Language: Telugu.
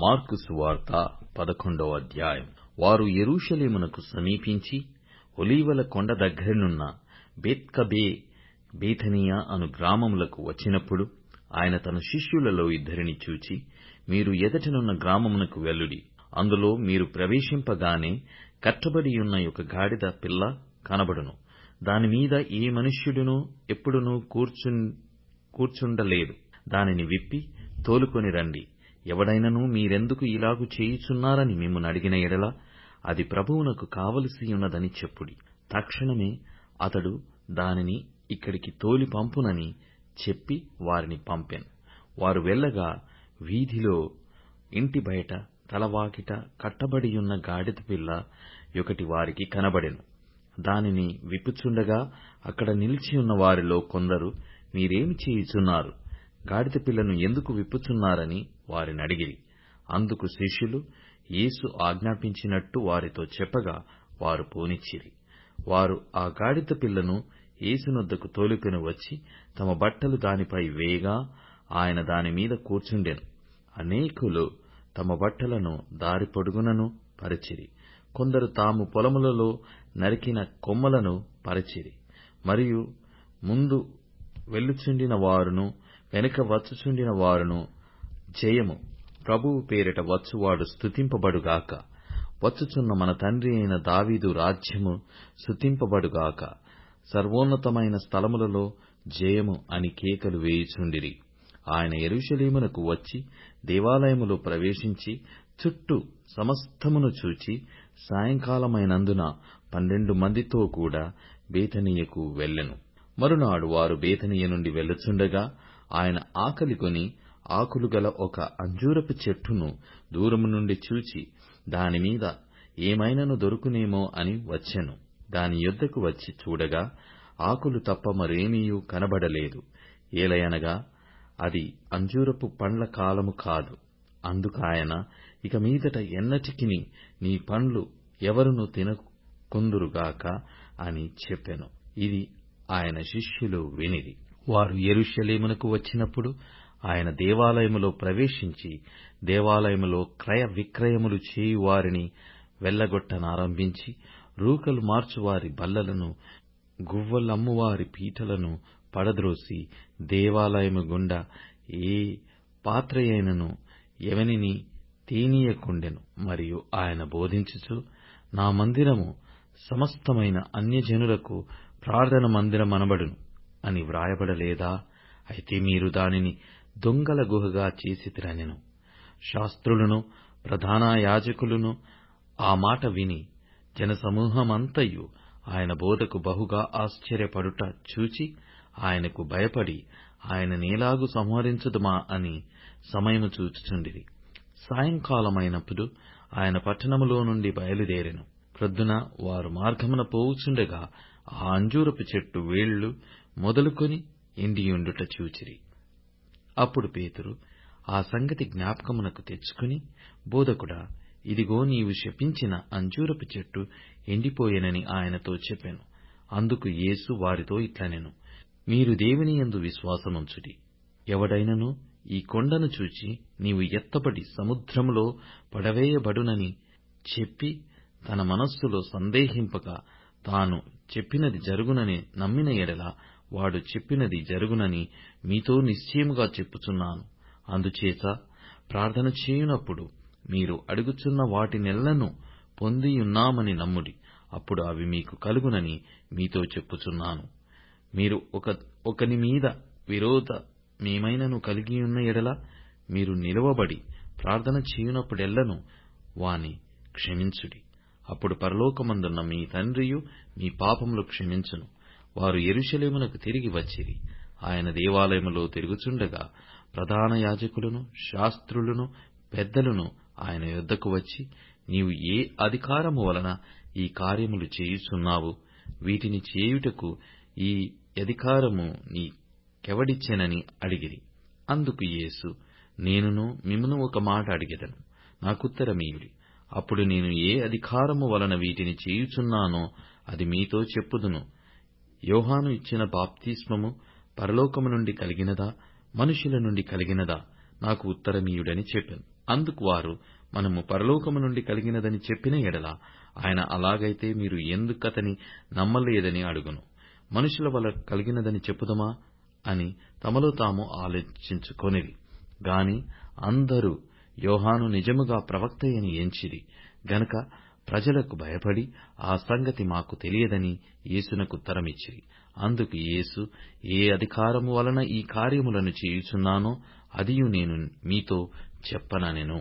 మార్కు సువార్త పదకొండవ అధ్యాయం. వారు ఎరుషలేమునకు సమీపించి ఒలీవల కొండ దగ్గరనున్న బేత్కబే బేథనియా అను గ్రామములకు వచ్చినప్పుడు ఆయన తన శిష్యులలో ఇద్దరిని చూచి మీరు ఎదటనున్న గ్రామమునకు వెల్లుడి అందులో మీరు ప్రవేశింపగానే కట్టబడియున్న ఒక గాడిద పిల్ల కనబడును. దానిమీద ఏ మనుష్యుడునూ ఎప్పుడునూ కూర్చుండలేదు. దానిని విప్పి తోలుకొని రండి. ఎవడైనను మీరెందుకు ఇలాగు చేయుచున్నారని మిమ్మను అడిగిన ఎడల అది ప్రభువునకు కావలసియున్నదని చెప్పుడి. తక్షణమే అతడు దానిని ఇక్కడికి తోలి పంపునని చెప్పి వారిని పంపెను. వారు వెళ్ళగా వీధిలో ఇంటి బయట తలవాకిట కట్టబడియున్న గాడిద పిల్ల యొకటి వారికి కనబడెను. దానిని విప్పుచుండగా అక్కడ నిలిచియున్న వారిలో కొందరు మీరేమి చేయుచున్నారు? గాడిద పిల్లను ఎందుకు విప్పుచున్నారని వారినడిగిరి. అందుకు శిష్యులు యేసు ఆజ్ఞాపించినట్టు వారితో చెప్పగా వారు పోనిచ్చిరి. వారు ఆ గాడిద పిల్లను యేసునొద్దకు తోలుకొని వచ్చి తమ బట్టలు దానిపై వేయగా ఆయన దానిమీద కూర్చుండెను. అనేకులు తమ బట్టలను దారి పొడుగునను పరిచిరి. కొందరు తాము పొలములలో నరికిన కొమ్మలను పరిచిరి. మరియు ముందు వెళ్ళుచుండిన వారును వెనుక వచ్చుచుండిన వారును జయము. ప్రభువు పేరిట వచ్చువాడు స్తుతింపబడుగాక. వచ్చుచున్న మన తండ్రి అయిన దావీదు రాజ్యము స్తుతింపబడుగాక. సర్వోన్నతమైన స్థలములలో జయము అని కేకలు వేయుచుండిరి. ఆయన యెరూషలేమునకు వచ్చి దేవాలయములో ప్రవేశించి చుట్టూ సమస్తమును చూచి సాయంకాలమైనందున పన్నెండు మందితో కూడా బేతనీయకు వెళ్ళెను. మరునాడు వారు బేతనీయ నుండి వెళ్ళుచుండగా ఆయన ఆకలికొని ఆకులు గల ఒక అంజూరపు చెట్టును దూరము నుండి చూచి దానిమీద ఏమైనను దొరుకునేమో అని వచ్చెను. దాని యొద్దకు వచ్చి చూడగా ఆకులు తప్ప మరేమీయూ కనబడలేదు. ఏలయనగా అది అంజూరపు పండ్ల కాలము కాదు. అందుకాయన ఇక మీదట ఎన్నటికిని నీ పండ్లు ఎవరును తినకుందురుగాక అని చెప్పెను. ఇది ఆయన శిష్యులు వినిది. వారు యెరూషలేమునకు వచ్చినప్పుడు ఆయన దేవాలయములో ప్రవేశించి దేవాలయములో క్రయ విక్రయములు చేయువారిని వెళ్ళగొట్టనారంభించి రూకలు మార్చువారి బల్లలను గువ్వలమ్మువారి పీటలను పడద్రోసి దేవాలయము గుండా ఏ పాత్రయైనను ఎవనిని తేనీయకుండెను మరియు ఆయన బోధించుచు నా మందిరము సమస్తమైన అన్యజనులకు ప్రార్థన మందిరమనబడును అని వ్రాయబడలేదా? అయితే మీరు దానిని దొంగల గుహగా చేసితిరనెను. శాస్త్రులను ప్రధాన యాజకులను ఆ మాట విని జనసమూహమంతయు ఆయన బోధకు బహుగా ఆశ్చర్యపడుట చూచి ఆయనకు భయపడి ఆయన నేలాగు సంహరించుదుమా అని సమయము చూచుచుండిరి. సాయంకాలమైనప్పుడు ఆయన పట్టణములో నుండి బయలుదేరెను. ప్రొద్దున వారు మార్గమున పోవుచుండగా ఆ అంజూరపు చెట్టు వేళ్ళు మొదలుకొని ఎండియుండుట చూచిరి. అప్పుడు పేతురు ఆ సంగతి జ్ఞాపకమునకు తెచ్చుకుని బోధకుడా ఇదిగో నీవు శపించిన అంజూరపు చెట్టు ఎండిపోయెనని ఆయనతో చెప్పెను. అందుకు యేసు వారితో ఇట్లనెను మీరు దేవుని యందు విశ్వాసముంచుడి. ఎవడైనను ఈ కొండను చూచి నీవు ఎత్తబడి సముద్రములో పడవేయబడునని చెప్పి తన మనస్సులో సందేహింపక తాను చెప్పినది జరుగునని నమ్మిన ఎడల వాడు చెప్పినది జరుగునని మీతో నిశ్చయముగా చెప్పుచున్నాను. అందుచేత ప్రార్థన చేయునప్పుడు మీరు అడుగుచున్న వాటినెల్లను పొందియున్నామని నమ్ముడి. అప్పుడు అవి మీకు కలుగునని మీతో చెప్పుచున్నాను. మీరు ఒక ఒకని మీద విరోధమేమైనను కలిగియున్న ఎడల మీరు నిలువబడి ప్రార్థన చేయునప్పుడెల్లను వాని క్షమించుడి. అప్పుడు పరలోకమందున్న మీ తండ్రియు మీ పాపములు క్షమించును. వారు యెరూషలేమునకు తిరిగి వచ్చిరి. ఆయన దేవాలయములో తిరుగుచుండగా ప్రధాన యాజకులను శాస్త్రులను పెద్దలను ఆయన యొద్దకు వచ్చి నీవు ఏ అధికారము వలన ఈ కార్యములు చేయుచున్నావు? వీటిని చేయుటకు ఈ అధికారము నీ కెవడిచ్చెనని అడిగిరి. అందుకు యేసు నేనును మిమ్మను ఒక మాట అడిగెదను. నాకుత్తరమీయుడి అప్పుడు నేను ఏ అధికారము వలన వీటిని చేయుచున్నానో అది మీతో చెప్పుదును. యోహాను ఇచ్చిన బాప్తిస్మము పరలోకము నుండి కలిగినదా? మనుషుల నుండి కలిగినదా? నాకు ఉత్తరమీయుడని చెప్పాను. అందుకు వారు మనము పరలోకము నుండి కలిగినదని చెప్పిన ఎడల ఆయన అలాగైతే మీరు ఎందుకతని నమ్మలేదని అడుగును? మనుషుల వల్ల కలిగినదని చెప్పుదమా? అని తమలో తాము ఆలోచించుకొనిరి. గాని అందరూ యోహాను నిజముగా ప్రవక్తయని ఎంచిరి. గనుక ప్రజలకు భయపడి ఆ సంగతి మాకు తెలియదని యేసునకు ఉత్తరమిచ్చిరి అందుకు యేసు ఏ అధికారము వలన ఈ కార్యములను చేయుచున్నానో అదియు నేను మీతో చెప్పననెను.